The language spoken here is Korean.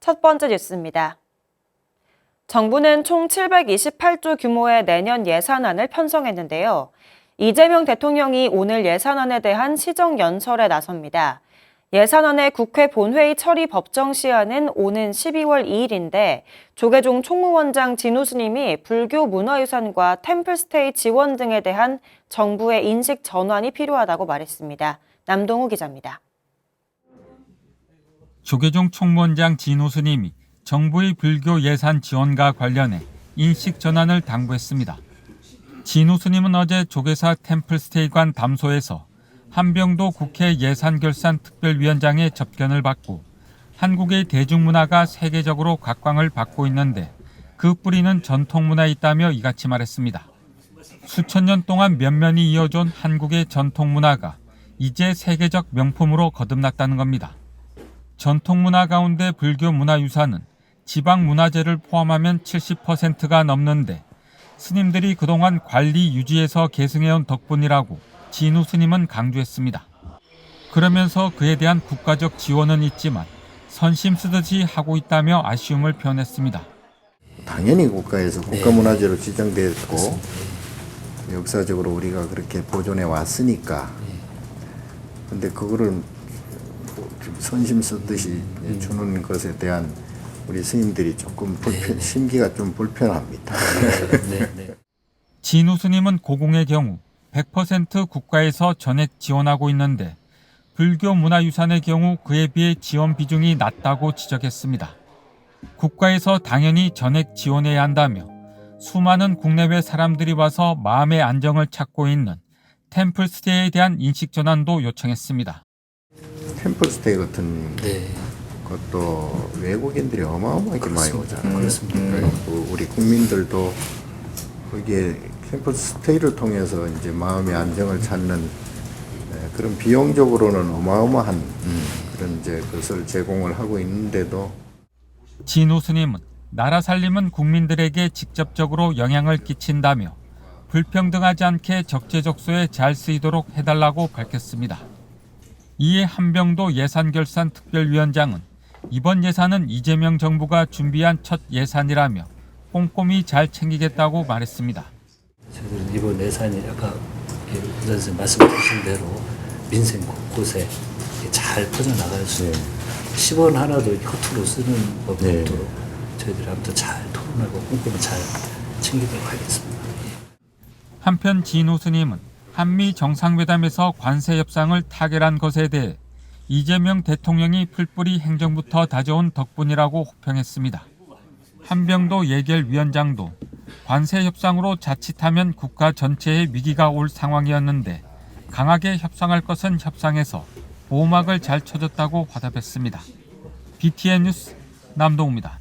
첫 번째 뉴스입니다. 정부는 총 728조 규모의 내년 예산안을 편성했는데요. 이재명 대통령이 오늘 예산안에 대한 시정 연설에 나섭니다. 예산안의 국회 본회의 처리 법정 시한은 오는 12월 2일인데 조계종 총무원장 진우 스님이 불교 문화유산과 템플스테이 지원 등에 대한 정부의 인식 전환이 필요하다고 말했습니다. 남동우 기자입니다. 조계종 총무원장 진호 스님이 정부의 불교 예산 지원과 관련해 인식 전환을 당부했습니다. 진호 스님은 어제 조계사 템플스테이관 담소에서 한병도 국회 예산결산특별위원장의 접견을 받고 한국의 대중문화가 세계적으로 각광을 받고 있는데 그 뿌리는 전통문화에 있다며 이같이 말했습니다. 수천 년 동안 면면이 이어준 한국의 전통문화가 이제 세계적 명품으로 거듭났다는 겁니다. 전통문화 가운데 불교 문화유산은 지방 문화재를 포함하면 70%가 넘는데 스님들이 그동안 관리 유지해서 계승해온 덕분이라고 진우 스님은 강조했습니다. 그러면서 그에 대한 국가적 지원은 있지만 선심 쓰듯이 하고 있다며 아쉬움을 표현했습니다. 당연히 국가에서 국가문화재로 지정됐고 역사적으로 우리가 그렇게 보존해 왔으니까 근데 그거를 좀 선심 쓰듯이 주는 것에 대한 우리 스님들이 조금 불편 심기가 좀 불편합니다. 진우 스님은 고궁의 경우 100% 국가에서 전액 지원하고 있는데 불교 문화유산의 경우 그에 비해 지원 비중이 낮다고 지적했습니다. 국가에서 당연히 전액 지원해야 한다며 수많은 국내외 사람들이 와서 마음의 안정을 찾고 있는 템플스테이에 대한 인식 전환도 요청했습니다. 템플스테이 같은 네. 것도 외국인들이 어마어마하게 많이 오잖아요. 그렇습니다. 그리고 우리 국민들도 거기에 템플스테이를 통해서 이제 마음의 안정을 찾는 네, 그런 비용적으로는 어마어마한 그런 이제 것을 제공을 하고 있는데도 진우 스님은 나라 살림은 국민들에게 직접적으로 영향을 끼친다며 불평등하지 않게 적재적소에 잘 쓰이도록 해달라고 밝혔습니다. 이에 한병도 예산결산특별위원장은 이번 예산은 이재명 정부가 준비한 첫 예산이라며 꼼꼼히 잘 챙기겠다고 말했습니다. 저희들은 이번 예산이 아까 예, 선생님 말씀하신 대로 민생 곳곳에 잘 퍼져나갈 수 있는 10원 하나도 허투루 쓰는 법이 네. 없도록 저희들이 아무튼 잘 토론하고 꼼꼼히 잘 챙기도록 하겠습니다. 한편 진우 스님은 한미 정상회담에서 관세 협상을 타결한 것에 대해 이재명 대통령이 풀뿌리 행정부터 다져온 덕분이라고 호평했습니다. 한병도 예결위원장도 관세 협상으로 자칫하면 국가 전체에 위기가 올 상황이었는데 강하게 협상할 것은 협상해서 보호막을 잘 쳐줬다고 화답했습니다. BTN 뉴스 남동우입니다.